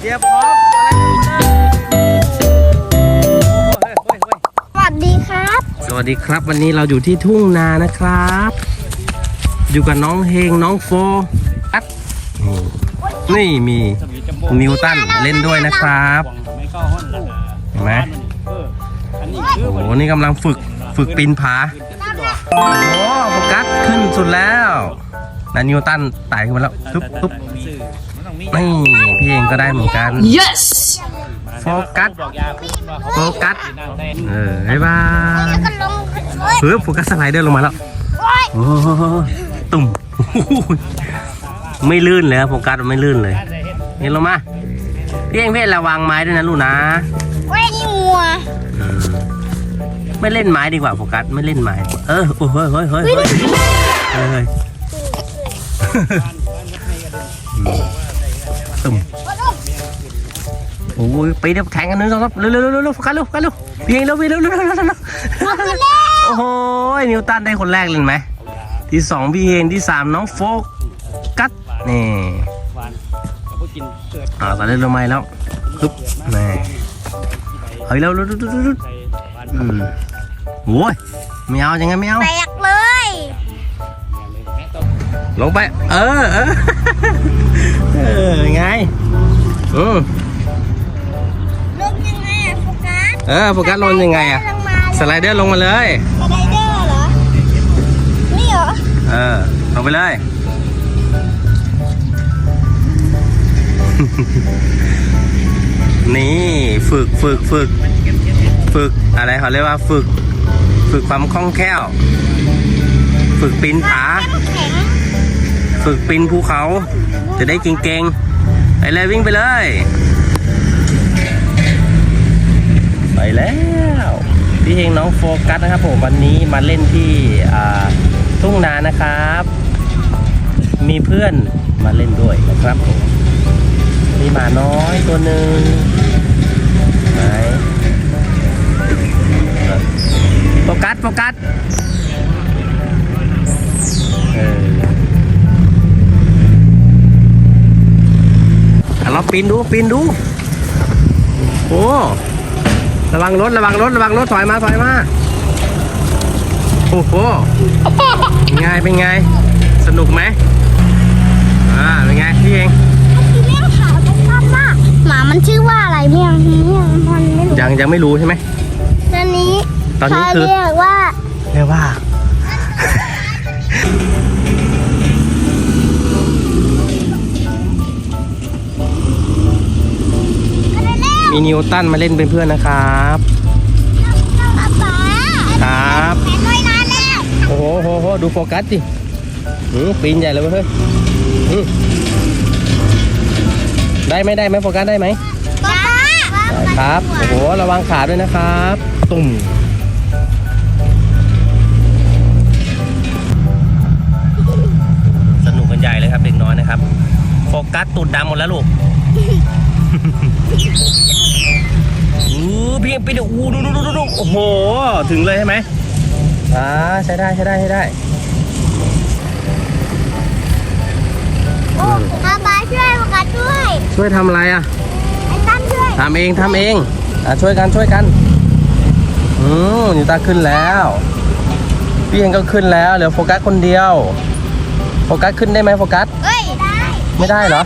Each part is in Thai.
เกียร์พร้อมอะไรเฮ้ยเฮ้ยเฮ้ยสวัสดีครับ สวัสดีครับวันนี้เราอยู่ที่ทุ่งนานะครับ อยู่กับน้องเฮงน้องโฟอัดนี่มีนิวตันเล่นด้วยนะครับเห็นไหมโอ้โหนี่กำลังฝึกฝึกปีนผาโอ้โหโฟกัสขึ้นสุดแล้วแล้วนิวตันไต่ขึ้นมาแล้วปุ๊บปุ๊บ นี่พี่เองก็ได้เหมือนกัน Yes โฟกัส โฟกัส เออบ๊ายบายแล้วก็ลงเฮ้ยเฮ้ยโฟกัสสไลเดอร์ลงมาแล้วโอ้ยโอ้โหตุ่มโอ้โหไม่ลื่นเลยครับโฟกัสไม่ลื่นเลยเห็นลงมา พี่เองพี่ระวังไม้ด้วยนะลูกนะโอ้ยนี่งัวเออไม่เล่นไม้ดีกว่าโฟกัสไม่เล่นไม้ดีกว่าเออโอ้เฮ้ยเฮ้ยเฮ้ยเฮ้ยเฮ้ยเฮ้ย ตุ่มโอ้ยไปเดี๋ยวแข่งกันหนึงสองสามเร็วเร็วเร็วเร็วโฟกัสเร็วโฟกัสเร็วพี่เองเร็วพี่เร็วเร็วเร็วเร็วเร็วโอ้โหนิวตันได้คนแรกเลยไหมที่สองพี่เฮนที่สามน้องโฟกัสนี่อ่าตอนนี้ลงมาแล้วปึ๊บนี่เฮ้ยแล้วอืมโอ้ยไม่เอายังไงไม่เอาแตกเลยลงไป เออเออ เออยังไงอืมลงยังไงอะโฟกัสเออโฟกัสลงยังไงอะลงมาสไลเดอร์ลงมาเลยสไลเดอร์เหรอ นี่เหรอ เออลงไปเลย นี่ฝึกฝึกฝึก ฝึกอะไรเขาเรียกว่าฝึก ฝึกความคล่องแคล่ว ฝึกปีนผาน้ำแข็งฝึกปีนภูเขา จะได้เก่งๆ ไปเลยวิ่งไปเลย ไปแล้ว พี่เฮงน้องโฟกัสนะครับผมวันนี้มาเล่นที่ทุ่งนานะครับ มีเพื่อนมาเล่นด้วยนะครับผมมีหมาน้อยตัวหนึ่งไหนโฟกัสโฟกัส เราปีนดูปีนดู โอ้ระวังรถระวังรถระวังรถถอยมาถอยมาโอ้โหเป็นไงเป็นไง สนุกไหมอ่าเป็นไงพี่เองที่เลี้ยงขาวเป็นภาพมากหมามันชื่อว่าอะไรเมี่ยงเมี่ยงมันไม่รู้ยังยังไม่รู้ใช่ไหมตอนนี้ตอนนี้คือเขาเรียกว่าเรียกว่า มีนิวตันมาเล่นเป็นเพื่อนนะครับป๊าป๊าครับแผนลอยนานแล้วโอ้โหโหโหดูโฟกัสดิหืมปีนใหญ่เลยเว้ยเฮ้ยหืมได้ไหมได้ไหมโฟกัสได้ไหมป๊าได้ครับโอ้โหระวังขาด้วยนะครับ ตุ่มสนุกกันใหญ่เลยครับเด็กน้อยนะครับ โฟกัสตูดดำหมดแล้วลูก อู้พี่ไปดูอู้ดูดูดูดูดูโอ้โห ถึงเลยใช่ไหมอ่าใช้ได้ใช้ได้ใช้ได้โอ้ป๊าป๊าช่วยโฟกัสด้วย ช่วยทำอะไรอะไอ้ตั้มช่วยทำเองทำเองอะช่วยกันช่วยกันอืมนิวตาขึ้นแล้วพี่เองก็ขึ้นแล้วเหลือโฟกัสคนเดียว โฟกัสขึ้นได้ไหมโฟกัส เอ้ย ได้ ไม่ได้เหรอ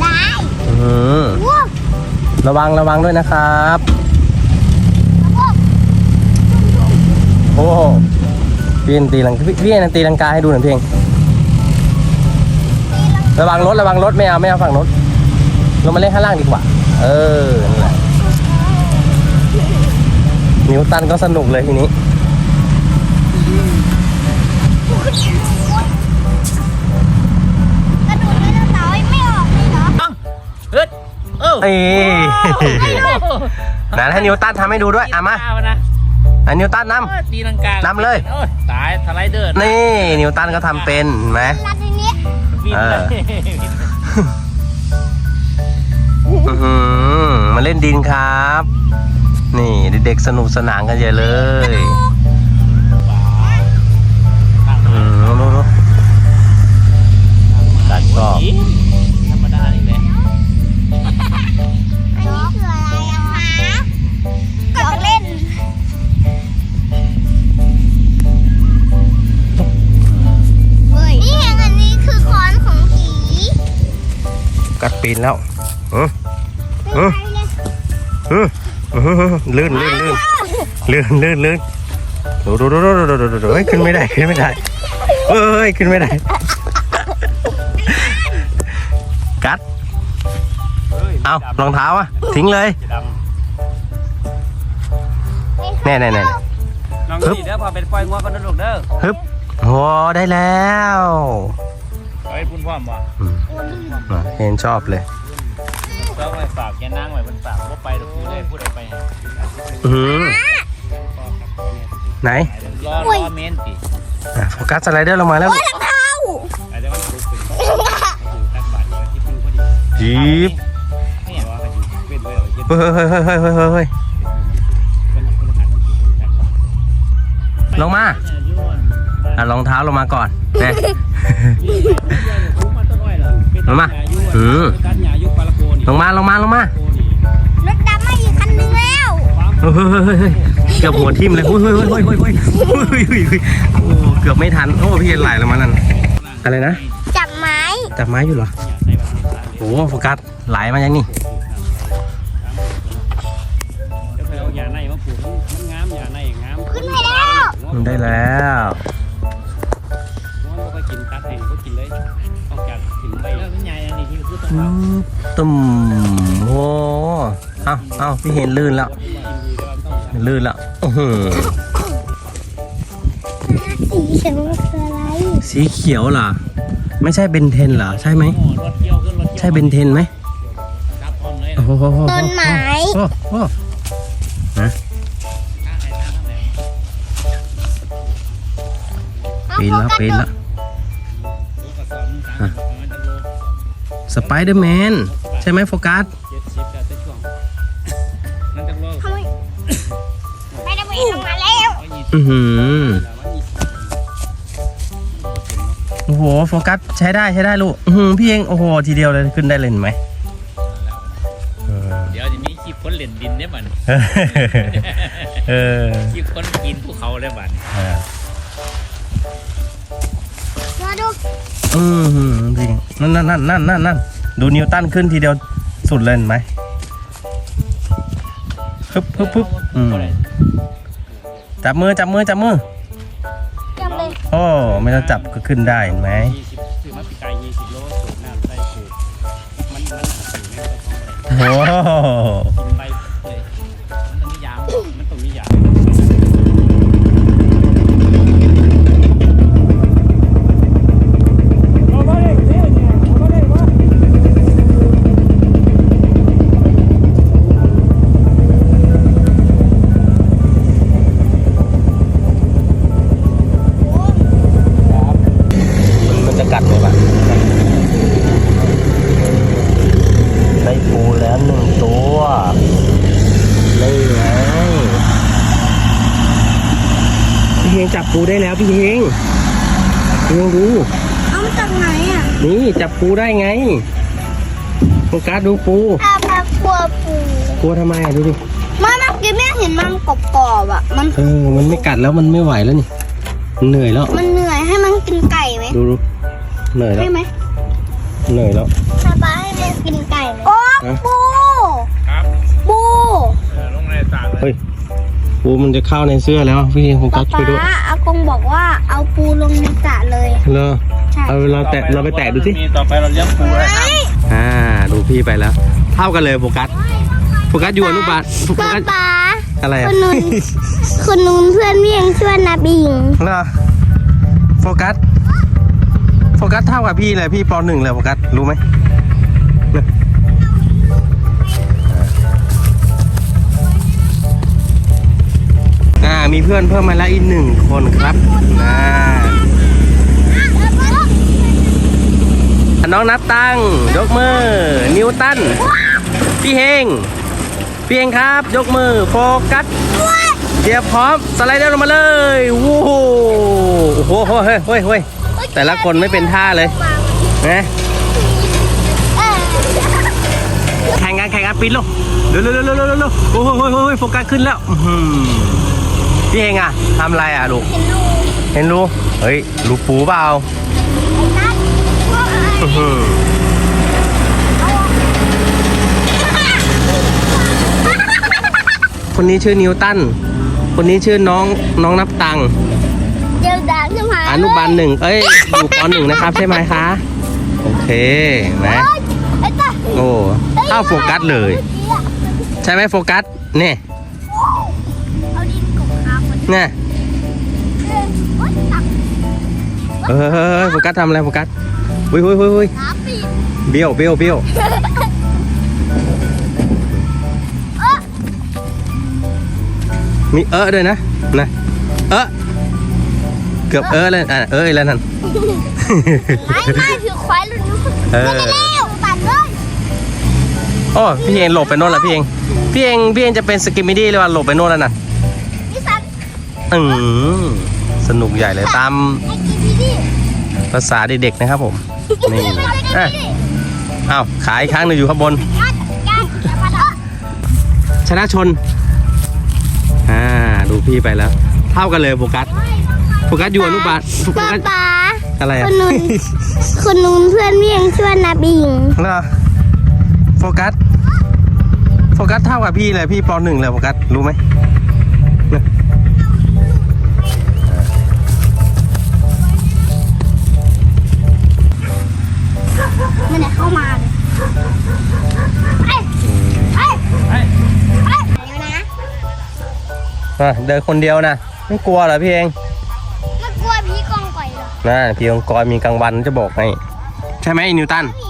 ได้ อืม ว้าว ระวังระวังด้วยนะครับ โอ้โหพี่งตีลังพี่พี่งตีลังกาให้ดูหน่อยเพี่เองระวังรถระวังรถไม่เอาไม่เอาฝั่งรถลงมาเล่นข้างล่างดีกว่า เออนั่แหละนิวตันก็สนุกเลยทีนี้ เออเอ้ยไหนให้นิวตันทำให้ดูด้วยอะมานะอะนิวตันนตีลังกานำเลยโอ้ยตายสไลเดอร์ำนี่นิวตันก็ทำเป็นเห็นไหมรัดในนี้บินเอเลอยอื้อหือมาเล่นดินครับ นี่เด็กๆสนุกสนานกันใหญ่เลยอืมรู้รู้ตัดก็ ปีนแล้วเออเออเออเลื่อนเลื่อนเลื่อนเลื่อนเลื่อนเลื่อนดูดูดูดูดูดูดูเฮ้ขึ้นไม่ได้ขึ้นไม่ได้เฮ้ยขึ้นไม่ได้กัดเอารองเท้าอะทิ้งเลยแน่แน่แน่ฮึบงดีเด้อพอเป็นปล่อยงัวก็นนะลูกเด้อฮึบโอ้ได้แล้ว เฮ้ยพุ่นพ่อมบ่อะเห็นชอบเลยต้องไปฝากแกนั่งไว้บนฝากว่าไปเดี๋ยวพูดเลยพูดเอาไปให้อือหือไหนรอรอเมนติอะโฟกัสสไลเดอร์ลงมาแล้วเท้าอาจจะมันถูกเป็นอยู่ตักบาทอยู่ที่พึ่งพอดีจีบให้อย่างว่ากันอยู่เป็นเวลาเย็นเฮ้ยเฮ้ยเฮ้ยเฮ้ยเฮ้ยเฮ้ยเฮ้ยเป็นคนหันมันถูกตักบาทลงมาอะรองเท้าลงมาก่อน แน่ลงมาอือลงมาลงมาลงมารถดำมาอีกคันนึงแล้วเกือบหัวทิ่มเลยเฮ้ยเฮ้ยเฮ้ยเฮ้ยเกือบไม่ทันโอ้พี่ไหลลงมานั่นอะไรนะจับไม้จับไม้อยู่เหรอโอ้โฟกัสไหลมาอย่างนี้นไปแล้วได้แล้ว ให้ก็กินเลยต้องจัดถึงไปแล้วมันใหญ่อันนี้ที่คือต้องอืเอามตุ่มโอ้เอ้าเอ้าพี่เห็นลื่นแล้วลื่นแล้วอื้อหือสีเขียวคืออะไร สีเขียวเหรอไม่ใช่เบนเทนเหรอใช่ไหมรถเกี่ยวขึ้นรถใช่เบนเทนไหมจับออนเลยโอ้โหต้นไม้โอ้โหปีนแล้วปีนแล้ว สไปเดอร์แมนใช่ไหมโฟกัสเจ็ดสิบแต่ช่วงนั่นจะโลกทำไมไม่ได้ไปลงมาแล้วร้อยยี่สิบอือหือร้อยยี่สิบโอ้โหโฟกัสใช้ได้ใช้ได้ลูกอื้อหือพี่เองโอ้โหทีเดียวเลยขึ้นได้เลยเห็นไหมเออเดี๋ยวจะมีคลิปคนเล่นดินเนี่ยมันเออคลิป อืมจริงนั่นนั่นนั่นนั่นนั่นนั่นดูนิวตันขึ้นทีเดียวสุดเลยเห็นไหมฮึบฮึบฮึบอืมจับมือจับมือจับมือจำเลยโอ้ไม่ต้องจับก็ขึ้นได้เห็นไหมยี่สิบคือมาปีกายยี่สิบโลสูบน้ำใส่สูบมันมันสูบเนี่ยไปท้อ พี่เฮงพี่เฮงดูเอามาจากไหนอะนี่จับปูได้ไงโฟกัสดูปูอาปลากลัวปูกลัวทำไมอะดูดิมาเมื่อกี้แม่เห็นมันกรอบๆอะ มัน เออมันไม่กัดแล้วมันไม่ไหวแล้วนี่มันเหนื่อยแล้ว มันเหนื่อยให้มันกินไก่ไหมดูดูเหนื่อยแล้วใช่ไหมเหนื่อยแล้วป้าป้าให้มันกินไก่ไหมโอ้ฮะปูครับปูเออลงในสระเลย เฮ้ย ปูมันจะเข้าในเสื้อแล้วพี่โฟกัป้าสช่วยด้วยป้าอากงบอกว่าเอาปูลงในสระเลย เลอใช่ เอาเราแตะเราไปแตะดูสิมีต่อไปเราเลี้ยงปูเลยครับอ่าดูพี่ไปแล้ว เท่ากันเลยโฟกัสโฟกัสอยู่อนุบาลโฟป้ากัสป้าอะไรคอะนนู้นคนนู้นเพื่อนเมียงชื่อว่านาบิงเลอโฟกัสโฟกัสเท่ากับพี่เลยพี่ปหนึ่งเลยโฟกัสรู้ไหม มีเพื่อนเพิ่มมาแล้วอีกหนึ่งคนครับอ่าน้องนับตังยกมือ นิวตัน พี่เฮง พี่เฮงครับ ยกมือ โฟกัสเตรียมพร้อม สไลเดอร์ลงมาเลยโว้โหโอ้โหเฮ้ยเฮ้ยเฮ้ยแต่ละคนไม่เป็นท่าเลยนะแข่งกันแข่งกันปีนลงเร็วเร็วเร็วเร็วเร็วเร็วโอ้โหโอ้โหโฟกัสขึ้นแล้วอื พี่เองอะทำอะไรอะลูก เห็นรูเห็นรูเฮ้ยรูปูเปล่าคนนี้ชื่อนิวตัน คนนี้ชื่อน้องน้องนับตังนู่อนุบาลหนึ่งเอ้ย อยู่ปหนึ่งนะครับใช่ไหมคะ โอเคนะ ไอ้โอ้เอ้าโฟกัสเลย ใช่ไหมโฟกัสเนี่ย นเนี่ยเออโอ๊ยตักเออเฮ้ยเฮ้ยโฟกัสทำอะไรโฟกัสหุยหุยหุยหุยขาปีนเบี้ยวเบี้ยวเบี้ยวเออมีเออด้วยนะนะเออเกือบเออเลยอะเออแล้วนั่นไม่ไม่ถือควายรุ่นนู้นเออไม่ได้แล้วปั่นเลยโอ้พี่เองหลบไปโน่นแล้วพี่เองพี่เองพี่เองจะเป็นสกิมมิดี้เลยว่าหลบไปโน่นแล้วน่ะนี่สัน อืมสนุกใหญ่เลยตามไอ้กีพีดิภาษาเด็กๆนะครับผม นี่ไม่ได้อะดิอ้าวขายอีกครั้งหนึ่งอยู่ข้างบนยัดยัดอย่ามาเถอะชนะชน อ่า ดูพี่ไปแล้ว เท่ากันเลยโฟกัสโฟกัสอยู่อนุบาลโฟป๊ากัสป๊าอะไรคอะนนู้นคนนู้นเพื่อนเมียงชื่อว่านาบิงเหรอโฟกัส โฟกัสเท่ากับพี่เลยพี่ปหนึ่งเลยโฟกัสรู้ไหม อะเดินคนเดียวนะไม่กลัวเหรอพี่เองไม่กลัวผีกองก่อยเหรอนะพี่องกรมีกลางวันจะบอกให้ใช่ไหมนิวตัน ผี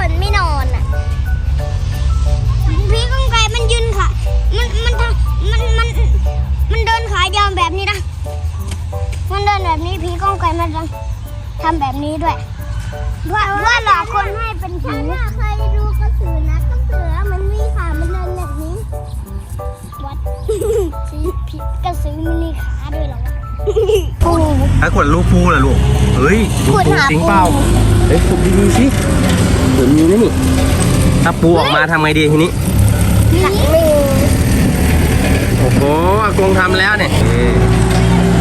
คนที่คนไม่นอนอะ พี่กงไกรมันยืนขา มันมันทำมันมันมันเดินขายาวแบบนี้นะ มันเดินแบบนี้พี่กงไกรมันทำแบบนี้ด้วยว่าว่าหลอกคนให้เป็นผีฉันเคยดูกระสือนะกระสือมันมีขา มันเดินแบบนี้ วัดสีผีกระสือมันมีขาด้วยเหรอวะปูถ้าขวดลูกปูล่ะลูก เฮ้ยลูกขวดปูหาจริงปูเปล่าเฮ้ยขุดดีๆสิ เหมือนมีนะนี่ถ้าปูออกมาทำไงดีทีนี้หนักมือโอ้โหอากงทำแล้วเนี่ยเออ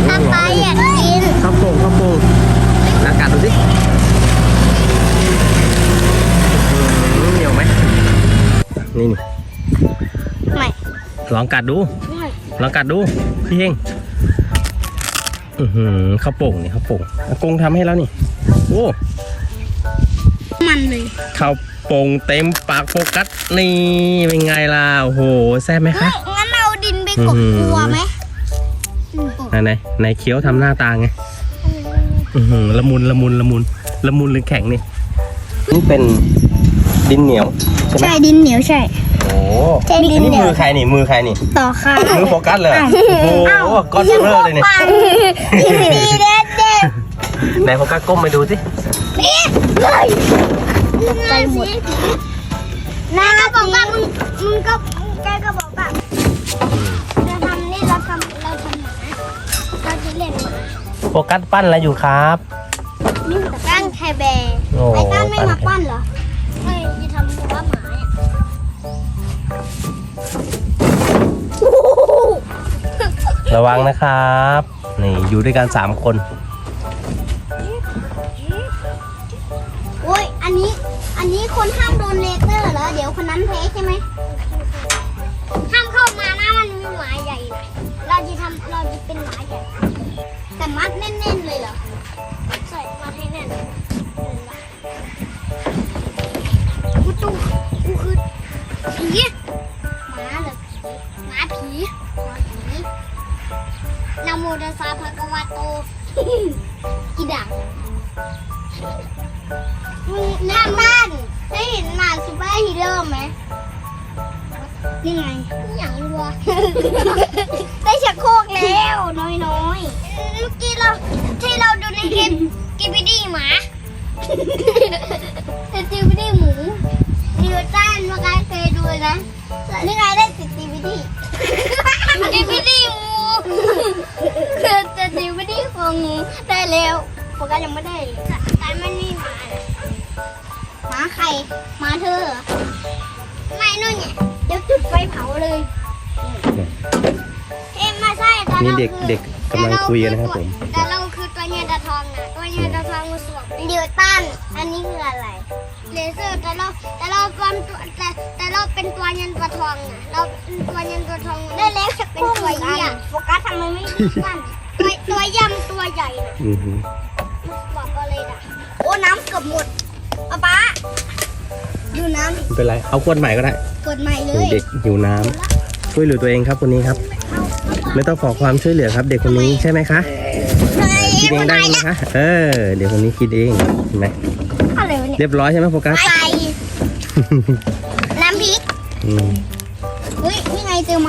ถ้าไปอยากกินข้าวโป่งข้าวโป่งแล้วกัดดูสิอืมเหนียวไหมนี่นี่ไม่ลองกัดดู ไม่ลองกัดดูพี่เฮงอือหือข้าวโป่งนี่ข้าวโป่งอากงทำให้แล้วนี่ โอ้ มันเลยข้าวโป่งเต็มปากโฟกัสนี่เป็นไงล่ะโอ้โหแซ่บไหมคะงั้นเอาดินไปกบอื้อหือกลัวไหมไหนไหนไหนเคี้ยวทำหน้าตาไงอือหือละมุนละมุนละมุนละมุนหรือแข็งนี่นี่เป็นดินเหนียวใช่ไหมใช่ดินเหนียวใช่โอ้ใช่ดิอันนนี้เหนียวมือใครนี่มือใครนี่ต่อค่ะมือโฟกัสเลยเหรอโอ้โหก้อนเบลอเลยนี่ดีเด็ดเด็ดไหนโฟกัสก้มไปดูสิเลย ตกใจหมดนายก็บอกว่ามึงมึงก็แกก็บอกว่าเราทำนี่เราทำเราทำหมาเราจะเล่นหมาโฟกัสปั้นอะไรอยู่ครับตั้งไทยแบร์โอ้ไอ้ตั้งไม่มาปั้ปั้นนเหรอไม่จะทำหัวหมาเนี่ยระวังนะครับ นี่อยู่ด้วยกันสามคน อันนี้คนห้ามโดนเลเซอร์เหรอ เดี๋ยวคนนั้นแพ้ใช่ไหมห้ามเข้ามานะมันมีหมาใหญ่นะเราจะทำเราจะเป็นหมาใหญ่ แต่มัดแน่นๆเลยเหรอ ใส่มัดให้แน่นกูตู้กูคือผีหมาเหรอหมาผีหมาผีนะโมตัสสะภะคะวะโตอีดัง นี่ไงอย่างวัว ได้ชักโครกแล้วน้อยน้อยๆเมื่อกี้เราที่เราดูในคลิปกิบิดี้หมาแต่กิบิดี้หมูดิวตันเมื่อกี้เคยดูนะนี่ไงได้สิกิบิดี้กิบิดี้หมูคือจะกิบิดี้ของหมูได้แล้วโฟกัสยังไม่ได้แต่มันนี่หมาน่ะหมาใครหมาเธอเหรอ ไม่นู่นเนี่ยเดี๋ยวจุดไฟเผาเลยเอ็มไม่ใช่แต่นี่เราเด็กคือเด็กกำลังคุยกันนะครับผม แต่เราคือตัวเนียตาทองนะตัวเนียตาทองมาสวมเดียวตันอันนี้คืออะไรเลเซอร์แต่เราแต่เราเป็นตัวแต่แต่เราเป็นตัวเนียนตัวทองนะเราเป็นตัวเนียนตัวทองได้แล้วเป็นตัวเยี่ยโฟกัสทำไมไม่ดีกันตัวตัวย่ำตัวใหญ่นะอือหือบอกก็เลยนะโอ้น้ำเกือบหมดป๊าป๊า ดูน้ำดิไม่เป็นไร เอาขวดใหม่ก็ได้กดใหม่เลนี่ยเด็กหิวน้ำช่วยเหลือตัวเองครับคนนี้ครับ ไม่ต้องขอความช่วยเหลือครับ เด็กคนนี้ใช่ไหมคะคิดเองได้ไหมคะเออเดี๋ยวคนนี้คิดเองเห็นไหมอะไรวะเนี่ยเรียบร้อยใช่ไหมโฟกัสไก่น้ำพริกอืมเฮ้ยนี่ไงเจอไม้แล้ว